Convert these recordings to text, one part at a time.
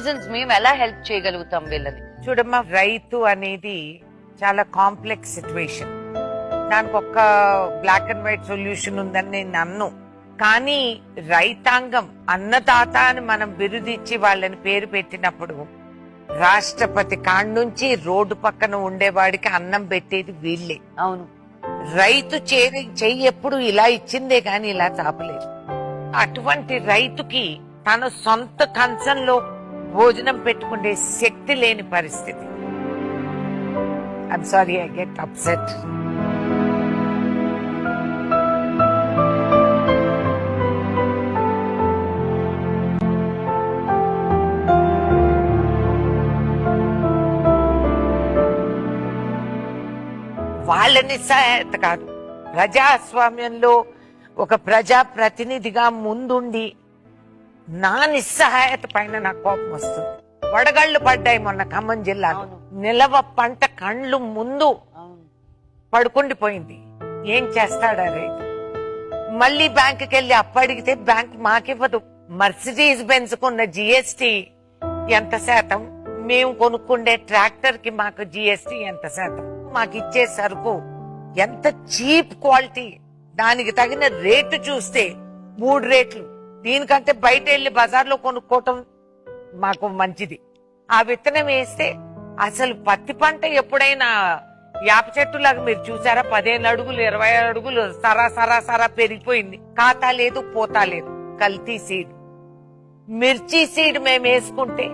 Citizens మేము ఎలా help చేయగలుగుతాం వీళ్ళని? చూడమ్మా రైతు అనేది చాలా కాంప్లెక్స్ సిచ్యువేషన్ దానికి ఒక్క బ్లాక్ అండ్ వైట్ సొల్యూషన్ ఉందని నేను అన్ను కానీ రైతాంగం అన్నదాత అని మనం బిరుదిచ్చి వాళ్ళని పేరు పెట్టినప్పుడు రాష్ట్రపతి కాడ నుంచి రోడ్డు పక్కన ఉండేవాడికి అన్నం పెట్టేది వీళ్ళే. అవును. రైతు చేరి చెయ్యి ఎప్పుడు ఇలా ఇచ్చిందే గాని ఇలా చాపలేదు అటువంటి రైతుకి తన సొంత కంచంలో భోజనం పెట్టుకునే శక్తి లేని పరిస్థితి. I'm sorry I get upset వాళ్ళ నిస్సహాయత కాదు. ప్రజాస్వామ్యంలో ఒక ప్రజా ప్రతినిధిగా ముందుండి నా నిస్సహాయత పైన నాకు కోపం వస్తుంది. వడగళ్ళు పడ్డాయి మొన్న ఖమ్మం జిల్లాలో. నిలవ పంట కండ్లు ముందు పడుకుండిపోయింది. ఏం చేస్తాడా రైతు మళ్ళీ బ్యాంకుకి వెళ్ళి అప్పడిగితే బ్యాంక్ మాకివ్వదు. మర్సిడీస్ బెంజ్ కొన్న జిఎస్టి ఎంత శాతం? మేము కొనుక్కుండే ట్రాక్టర్కి మాకు జిఎస్టి ఎంత శాతం? మాకు ఇచ్చే సరుకు ఎంత చీప్ క్వాలిటీ? దానికి తగిన రేటు చూస్తే మూడు రేట్లు. దీనికంటే బయట వెళ్ళి బజార్లో కొనుక్కోవటం మాకు మంచిది. ఆ విత్తనం వేస్తే అసలు పత్తి పంట ఎప్పుడైనా యాప చెట్టులాగా మీరు చూసారా? పదిహేను అడుగులు ఇరవై అడుగులు సరా సరా సరా పెరిగిపోయింది. కాతా లేదు పోతా లేదు. కల్తీ సీడ్. మిర్చి సీడ్ మేము వేసుకుంటే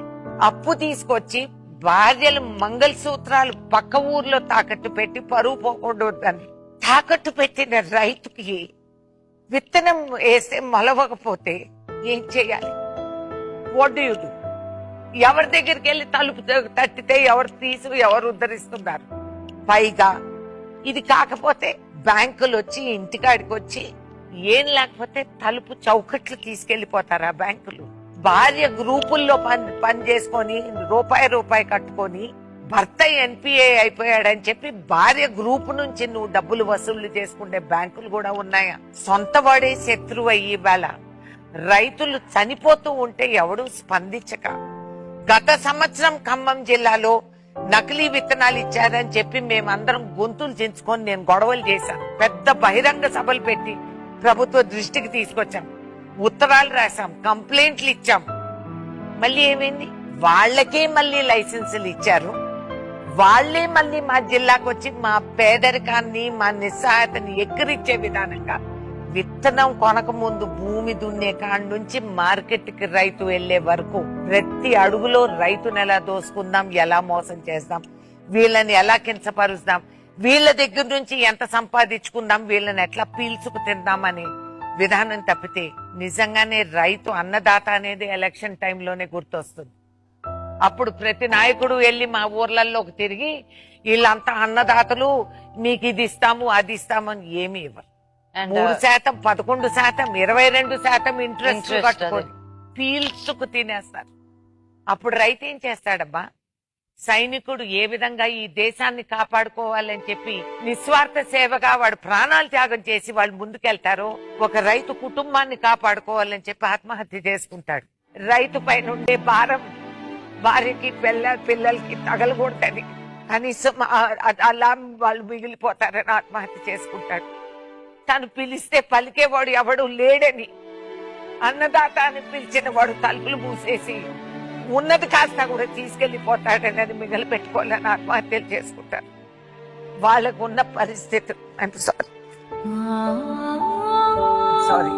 అప్పు తీసుకొచ్చి భార్యలు మంగళసూత్రాలు పక్క ఊర్లో తాకట్టు పెట్టి పరువు పోకూడదని తాకట్టు పెట్టిన రైతుకి విత్తనం వేస్తే మొలవకపోతే ఏం చేయాలి? వాట్ యు డూ ఎవరి దగ్గరికి వెళ్ళి తలుపు తట్టితే ఎవరు తీసు ఎవరు ఉద్ధరిస్తున్నారు? పైగా ఇది కాకపోతే బ్యాంకులు వచ్చి ఇంటికాడికి వచ్చి ఏం లేకపోతే తలుపు చౌకట్లు తీసుకెళ్ళిపోతారా బ్యాంకులు. భార్య గ్రూపుల్లో పని పని చేసుకొని రూపాయి రూపాయి కట్టుకొని భర్త ఎన్పిఏ అయిపోయాడని చెప్పి భార్య గ్రూప్ నుంచి నువ్వు డబ్బులు వసూలు చేసుకునే బ్యాంకులు కూడా ఉన్నాయా? సొంత వాడే శత్రువు అయ్యి ఇవాళ రైతులు చనిపోతూ ఉంటే ఎవడు స్పందించక. గత సంవత్సరం ఖమ్మం జిల్లాలో నకిలీ విత్తనాలు ఇచ్చారని చెప్పి మేమందరం గొంతులు చించుకొని నేను గొడవలు చేశాను. పెద్ద బహిరంగ సభలు పెట్టి ప్రభుత్వ దృష్టికి తీసుకొచ్చాం. ఉత్తరాలు రాసాం కంప్లైంట్లు ఇచ్చాం. మళ్ళీ ఏమైంది? వాళ్ళకే మళ్ళీ లైసెన్సులు ఇచ్చారు. వాళ్ళే మళ్ళీ మా జిల్లాకు వచ్చి మా పేదరికాన్ని మా నిస్సహాయతని ఎక్కిరిచ్చే విధానంగా విత్తనం కొనక ముందు భూమి దున్నే కాడ నుంచి మార్కెట్కి రైతు వెళ్ళే వరకు ప్రతి అడుగులో రైతును ఎలా దోసుకుందాం ఎలా మోసం చేస్తాం వీళ్ళని ఎలా కించపరుస్తాం వీళ్ళ దగ్గర నుంచి ఎంత సంపాదించుకుందాం వీళ్ళని ఎట్లా పీల్చుకు తిందామని విధానం తప్పితే నిజంగానే రైతు అన్నదాత అనేది ఎలక్షన్ టైంలోనే గుర్తొస్తుంది. అప్పుడు ప్రతి నాయకుడు వెళ్ళి మా ఊర్లలోకి తిరిగి వీళ్ళంతా అన్నదాతలు మీకు ఇది ఇస్తాము అది ఇస్తాము అని ఏమి ఇవ్వరు. మూడు శాతం పదకొండు శాతం ఇరవై రెండు శాతం ఇంట్రెస్ట్ కట్టుకొని పీల్చుకు తినేస్తారు. అప్పుడు రైతు ఏం చేస్తాడబ్బా? సైనికుడు ఏ విధంగా ఈ దేశాన్ని కాపాడుకోవాలని చెప్పి నిస్వార్థ సేవగా వాడు ప్రాణాలు త్యాగం చేసి వాళ్ళు ముందుకెళ్తారో ఒక రైతు కుటుంబాన్ని కాపాడుకోవాలని చెప్పి ఆత్మహత్య చేసుకుంటాడు. రైతు పైన ఉండే భారం భార్యకి పిల్ల పిల్లలకి తగలకూడదని. కనీసం అలా వాళ్ళు మిగిలిపోతారని ఆత్మహత్య చేసుకుంటాడు. తను పిలిస్తే పలికేవాడు ఎవడు లేడని. అన్నదాత అని పిలిచిన వాడు తలుపులు మూసేసి ఉన్నది కాస్త కూడా తీసుకెళ్ళిపోతాడని అది మిగిలి పెట్టుకోవాలని ఆత్మహత్యలు చేసుకుంటారు. వాళ్ళకు ఉన్న పరిస్థితి ఐఎమ్ సారీ సారీ